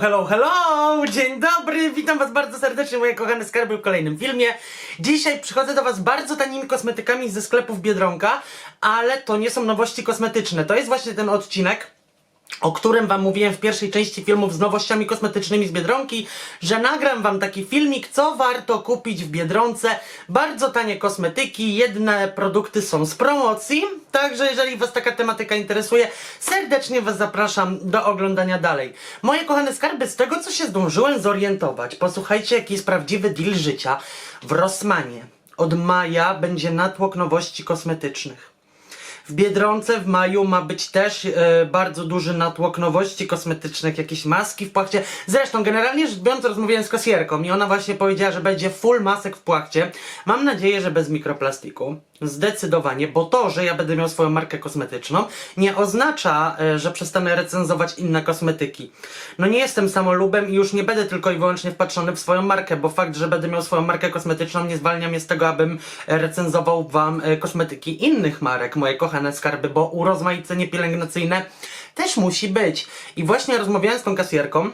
Hello, hello! Dzień dobry! Witam was bardzo serdecznie, moje kochane skarby w kolejnym filmie. Dzisiaj przychodzę do was bardzo tanimi kosmetykami ze sklepów Biedronka, ale to nie są nowości kosmetyczne. To jest właśnie ten odcinek, o którym wam mówiłem w pierwszej części filmów z nowościami kosmetycznymi z Biedronki, że nagram wam taki filmik, co warto kupić w Biedronce. Bardzo tanie kosmetyki, jedne produkty są z promocji, także jeżeli was taka tematyka interesuje, serdecznie was zapraszam do oglądania dalej. Moje kochane skarby, z tego co się zdążyłem zorientować, posłuchajcie jaki jest prawdziwy deal życia w Rossmanie. Od maja będzie natłok nowości kosmetycznych. W Biedronce w maju ma być też e, bardzo duży natłok nowości kosmetycznych, jakieś maski w płachcie. Zresztą, generalnie rzecz biorąc, rozmawiałem z kasjerką i ona właśnie powiedziała, że będzie full masek w płachcie. Mam nadzieję, że bez mikroplastiku. Zdecydowanie, bo to, że ja będę miał swoją markę kosmetyczną, nie oznacza, e, że przestanę recenzować inne kosmetyki. No nie jestem samolubem i już nie będę tylko i wyłącznie wpatrzony w swoją markę, bo fakt, że będę miał swoją markę kosmetyczną nie zwalnia mnie z tego, abym e, recenzował wam kosmetyki innych marek, moje kochane skarby, bo urozmaicenie pielęgnacyjne też musi być. I właśnie rozmawiałem z tą kasjerką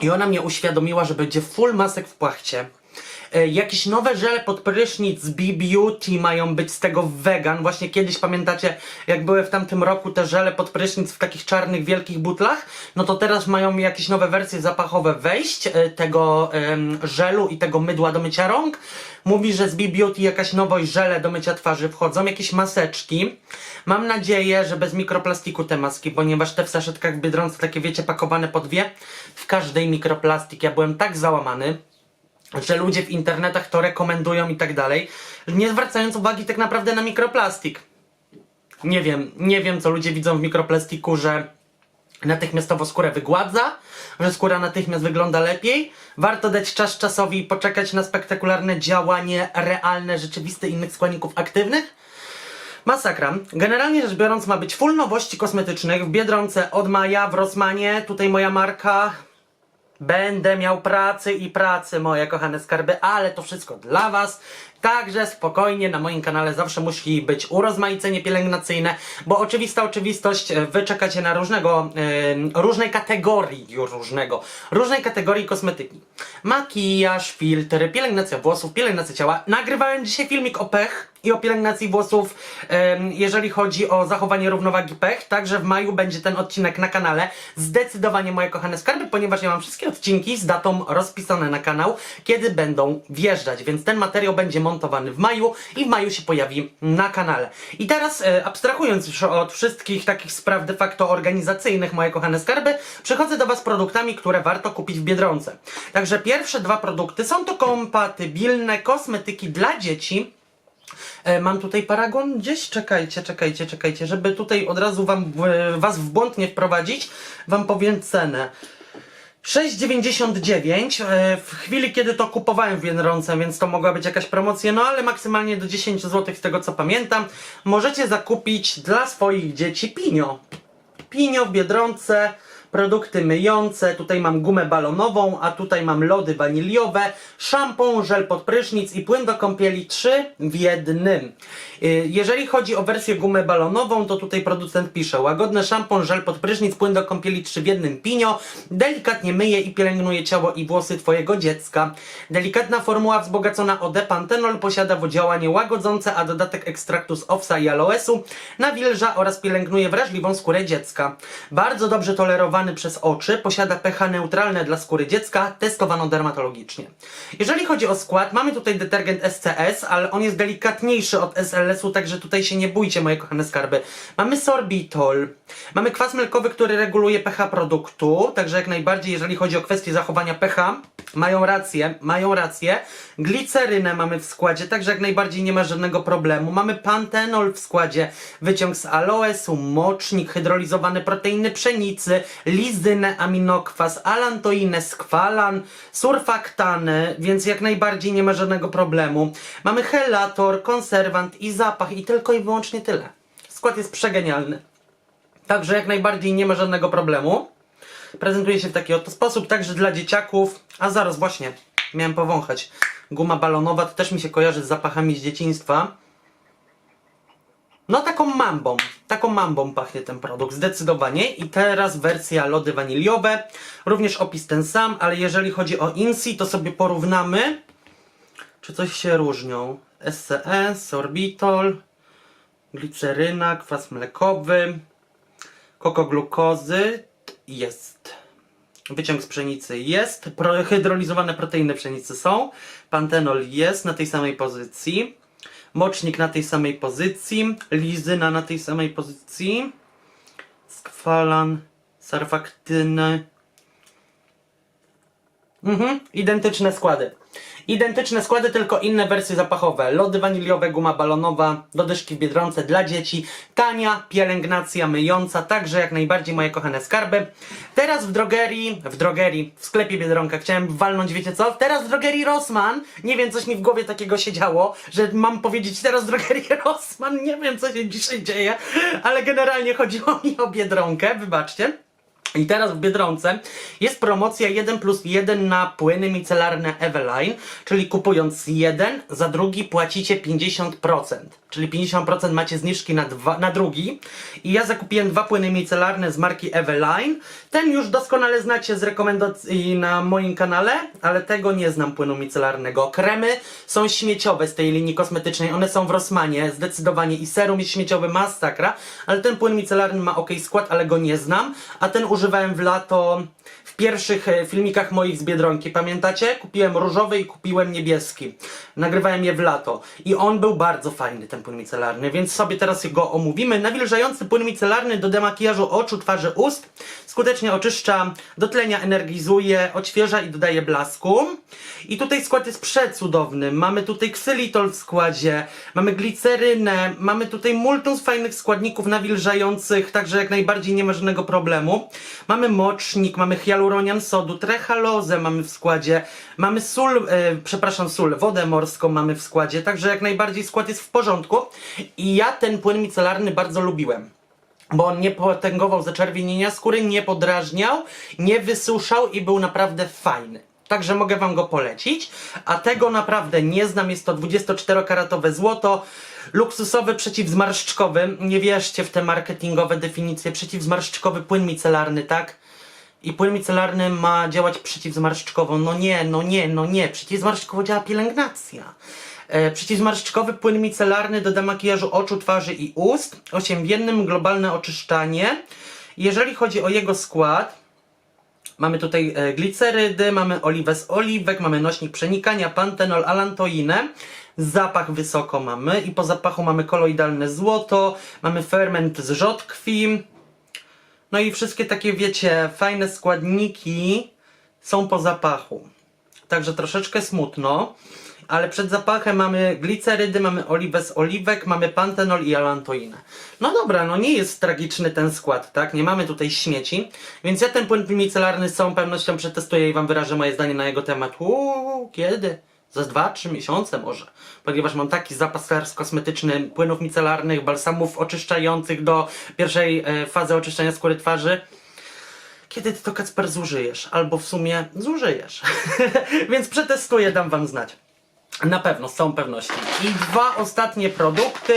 i ona mnie uświadomiła, że będzie full masek w płachcie. E, Jakieś nowe żele pod prysznic z B-Beauty mają być z tego vegan. Właśnie kiedyś pamiętacie, jak były w tamtym roku te żele pod prysznic w takich czarnych, wielkich butlach? No to teraz mają jakieś nowe wersje zapachowe wejść e, tego em, żelu i tego mydła do mycia rąk. Mówi, że z B-Beauty jakaś nowość żele do mycia twarzy wchodzą, jakieś maseczki. Mam nadzieję, że bez mikroplastiku te maski, ponieważ te w saszetkach w Biedronce takie wiecie pakowane po dwie. W każdej mikroplastik. Ja byłem tak załamany że ludzie w internetach to rekomendują i tak dalej, nie zwracając uwagi tak naprawdę na mikroplastik. Nie wiem, nie wiem co ludzie widzą w mikroplastiku, że natychmiastowo skórę wygładza, że skóra natychmiast wygląda lepiej. Warto dać czas czasowi i poczekać na spektakularne działanie realne, rzeczywiste innych składników aktywnych. Masakra. Generalnie rzecz biorąc ma być full nowości kosmetycznych w Biedronce od maja, w Rossmanie, tutaj moja marka, Będę miał pracy i pracy, moje kochane skarby, ale to wszystko dla Was. Także spokojnie, na moim kanale zawsze musi być urozmaicenie pielęgnacyjne, bo oczywista oczywistość, e, wy czekacie na różnego, e, różnej kategorii, różnego, różnej kategorii kosmetyki. Makijaż, filtry, pielęgnacja włosów, pielęgnacja ciała. Nagrywałem dzisiaj filmik o pech i o pielęgnacji włosów, jeżeli chodzi o zachowanie równowagi pech. Także w maju będzie ten odcinek na kanale. Zdecydowanie moje kochane skarby, ponieważ ja mam wszystkie odcinki z datą rozpisane na kanał, kiedy będą wjeżdżać, więc ten materiał będzie w maju i w maju się pojawi na kanale. I teraz, e, abstrahując już od wszystkich takich spraw de facto organizacyjnych, moje kochane skarby, przychodzę do Was produktami, które warto kupić w Biedronce. Także pierwsze dwa produkty są to kompatybilne kosmetyki dla dzieci, E, mam tutaj paragon gdzieś? Czekajcie, czekajcie, czekajcie, żeby tutaj od razu wam, was w błąd nie wprowadzić, wam powiem cenę. 6,99 e, w chwili kiedy to kupowałem w Biedronce, więc to mogła być jakaś promocja, no ale maksymalnie do 10 zł z tego co pamiętam. Możecie zakupić dla swoich dzieci pinio. Pinio w Biedronce, produkty myjące, tutaj mam gumę balonową, a tutaj mam lody waniliowe, szampon, żel pod prysznic i płyn do kąpieli 3 w jednym. Y, Jeżeli chodzi o wersję gumę balonową, to tutaj producent pisze łagodny szampon, żel pod prysznic, płyn do kąpieli 3 w jednym pinio, delikatnie myje i pielęgnuje ciało i włosy Twojego dziecka. Delikatna formuła wzbogacona o depantenol posiada działanie łagodzące, a dodatek ekstraktu z owsa i aloesu nawilża oraz pielęgnuje wrażliwą skórę dziecka. Bardzo dobrze tolerowany przez oczy, posiada pH neutralne dla skóry dziecka, testowano dermatologicznie. Jeżeli chodzi o skład, mamy tutaj detergent SCS, ale on jest delikatniejszy od SLS-u, także tutaj się nie bójcie, moje kochane skarby. Mamy sorbitol, mamy kwas mlekowy, który reguluje pH produktu, także jak najbardziej, jeżeli chodzi o kwestię zachowania pH, mają rację, mają rację. Glicerynę mamy w składzie, także jak najbardziej nie ma żadnego problemu. Mamy pantenol w składzie, wyciąg z aloesu, mocznik, hydrolizowane proteiny pszenicy, lizynę, aminokwas, alantoinę, skwalan, surfaktany, więc jak najbardziej nie ma żadnego problemu. Mamy helator, konserwant i zapach i tylko i wyłącznie tyle. Skład jest przegenialny. Także jak najbardziej nie ma żadnego problemu. Prezentuje się w taki oto sposób, także dla dzieciaków. A zaraz właśnie, miałem powąchać. Guma balonowa to też mi się kojarzy z zapachami z dzieciństwa. No taką mambą, taką mambą pachnie ten produkt, zdecydowanie. I teraz wersja lody waniliowe, również opis ten sam, ale jeżeli chodzi o Insi, to sobie porównamy, czy coś się różnią. SCS, sorbitol, gliceryna, kwas mlekowy, kokoglukozy. Jest. Wyciąg z pszenicy jest, hydrolizowane proteiny pszenicy są, pantenol jest na tej samej pozycji, mocznik na tej samej pozycji, lizyna na tej samej pozycji, skwalan, sarfaktyny. Mhm, identyczne składy. Identyczne składy, tylko inne wersje zapachowe. Lody waniliowe, guma balonowa, dodyszki w Biedronce dla dzieci. Tania pielęgnacja myjąca, także jak najbardziej moje kochane skarby. Teraz w drogerii, w drogerii, w sklepie Biedronka chciałem walnąć, wiecie co? Teraz w drogerii Rossmann. Nie wiem, coś mi w głowie takiego się działo, że mam powiedzieć teraz w drogerii Rossmann. Nie wiem, co się dzisiaj dzieje, ale generalnie chodziło mi o Biedronkę, wybaczcie. I teraz w Biedronce jest promocja 1 plus 1 na płyny micelarne Eveline, czyli kupując jeden, za drugi płacicie 50%. Czyli 50% macie zniżki na, dwa, na drugi. I ja zakupiłem dwa płyny micelarne z marki Eveline. Ten już doskonale znacie z rekomendacji na moim kanale, ale tego nie znam płynu micelarnego. Kremy są śmieciowe z tej linii kosmetycznej, one są w Rossmanie zdecydowanie i serum jest śmieciowy masakra, ale ten płyn micelarny ma ok skład, ale go nie znam, a ten używałem w lato w pierwszych e, filmikach moich z Biedronki, pamiętacie? Kupiłem różowy i kupiłem niebieski. Nagrywałem je w lato i on był bardzo fajny, ten płyn micelarny, więc sobie teraz go omówimy. Nawilżający płyn micelarny do demakijażu oczu, twarzy, ust. Skutecznie oczyszcza, dotlenia, energizuje, odświeża i dodaje blasku. I tutaj skład jest przecudowny. Mamy tutaj ksylitol w składzie, mamy glicerynę, mamy tutaj multum fajnych składników nawilżających, także jak najbardziej nie ma żadnego problemu. Mamy mocznik, mamy hialuronian sodu, trechalozę mamy w składzie, mamy sól, e, przepraszam, sól, wodę morską mamy w składzie, także jak najbardziej skład jest w porządku. I ja ten płyn micelarny bardzo lubiłem bo on nie potęgował zaczerwienienia skóry, nie podrażniał, nie wysuszał i był naprawdę fajny. Także mogę Wam go polecić. A tego naprawdę nie znam. Jest to 24-karatowe złoto. Luksusowy przeciwzmarszczkowy. Nie wierzcie w te marketingowe definicje. Przeciwzmarszczkowy płyn micelarny, tak? I płyn micelarny ma działać przeciwzmarszczkowo. No nie, no nie, no nie. Przeciwzmarszczkowo działa pielęgnacja. E, przeciwzmarszczkowy płyn micelarny do demakijażu oczu, twarzy i ust. 8 w jednym, globalne oczyszczanie. Jeżeli chodzi o jego skład, mamy tutaj e, glicerydy, mamy oliwę z oliwek, mamy nośnik przenikania, pantenol, alantoinę. Zapach wysoko mamy i po zapachu mamy koloidalne złoto, mamy ferment z rzodkwi, no i wszystkie takie, wiecie, fajne składniki są po zapachu. Także troszeczkę smutno, ale przed zapachem mamy glicerydy, mamy oliwę z oliwek, mamy pantenol i alantoinę. No dobra, no nie jest tragiczny ten skład, tak? Nie mamy tutaj śmieci, więc ja ten płyn micelarny z całą pewnością przetestuję i wam wyrażę moje zdanie na jego temat. Uuu, kiedy? Za 2-3 miesiące może, ponieważ mam taki zapas kosmetyczny płynów micelarnych, balsamów oczyszczających do pierwszej e, fazy oczyszczania skóry twarzy. Kiedy ty to Kacper zużyjesz? Albo w sumie zużyjesz. Więc przetestuję, dam wam znać. Na pewno, z całą pewnością. I dwa ostatnie produkty,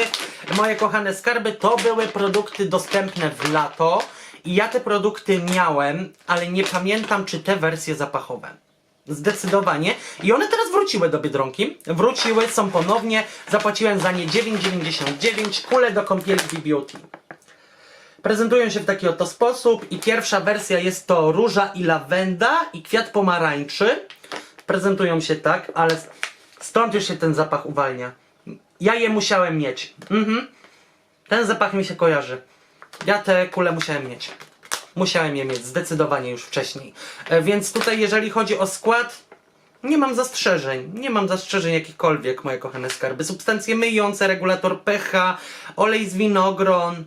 moje kochane skarby, to były produkty dostępne w lato. I ja te produkty miałem, ale nie pamiętam, czy te wersje zapachowe. Zdecydowanie. I one teraz wróciły do Biedronki. Wróciły, są ponownie. Zapłaciłem za nie 9,99. Kule do kąpieli Beauty. Prezentują się w taki oto sposób i pierwsza wersja jest to róża i lawenda i kwiat pomarańczy. Prezentują się tak, ale stąd już się ten zapach uwalnia. Ja je musiałem mieć. Mhm. Ten zapach mi się kojarzy. Ja te kule musiałem mieć. Musiałem je mieć zdecydowanie już wcześniej. E, więc tutaj jeżeli chodzi o skład, nie mam zastrzeżeń. Nie mam zastrzeżeń jakichkolwiek, moje kochane skarby. Substancje myjące, regulator pH, olej z winogron.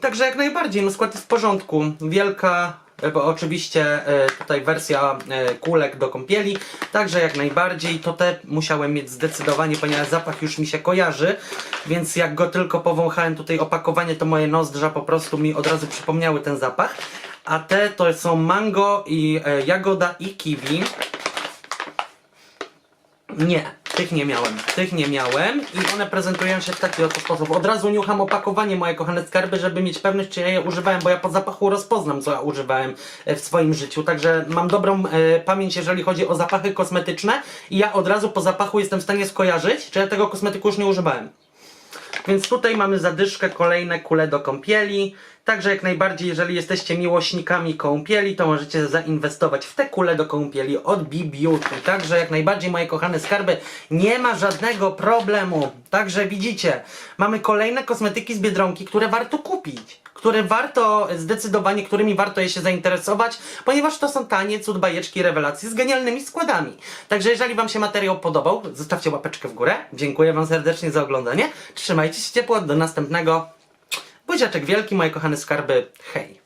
Także jak najbardziej, no skład jest w porządku. Wielka, bo oczywiście e, tutaj wersja e, kulek do kąpieli, także jak najbardziej. To te musiałem mieć zdecydowanie, ponieważ zapach już mi się kojarzy, więc jak go tylko powąchałem tutaj opakowanie, to moje nozdrza po prostu mi od razu przypomniały ten zapach. A te to są mango i e, jagoda i kiwi. Nie, Tych nie miałem, tych nie miałem i one prezentują się w taki oto sposób. Od razu niucham opakowanie, moje kochane skarby, żeby mieć pewność, czy ja je używałem, bo ja po zapachu rozpoznam, co ja używałem e, w swoim życiu. Także mam dobrą e, pamięć, jeżeli chodzi o zapachy kosmetyczne i ja od razu po zapachu jestem w stanie skojarzyć, czy ja tego kosmetyku już nie używałem. Więc tutaj mamy zadyszkę, kolejne kule do kąpieli. Także jak najbardziej, jeżeli jesteście miłośnikami kąpieli, to możecie zainwestować w te kule do kąpieli od B-Beauty. Także jak najbardziej, moje kochane skarby, nie ma żadnego problemu. Także widzicie, mamy kolejne kosmetyki z Biedronki, które warto kupić. Które warto, zdecydowanie, którymi warto je się zainteresować, ponieważ to są tanie cud bajeczki rewelacje z genialnymi składami. Także jeżeli Wam się materiał podobał, zostawcie łapeczkę w górę. Dziękuję Wam serdecznie za oglądanie. Trzymajcie się ciepło, do następnego. Buziaczek wielki, moje kochane skarby. Hej!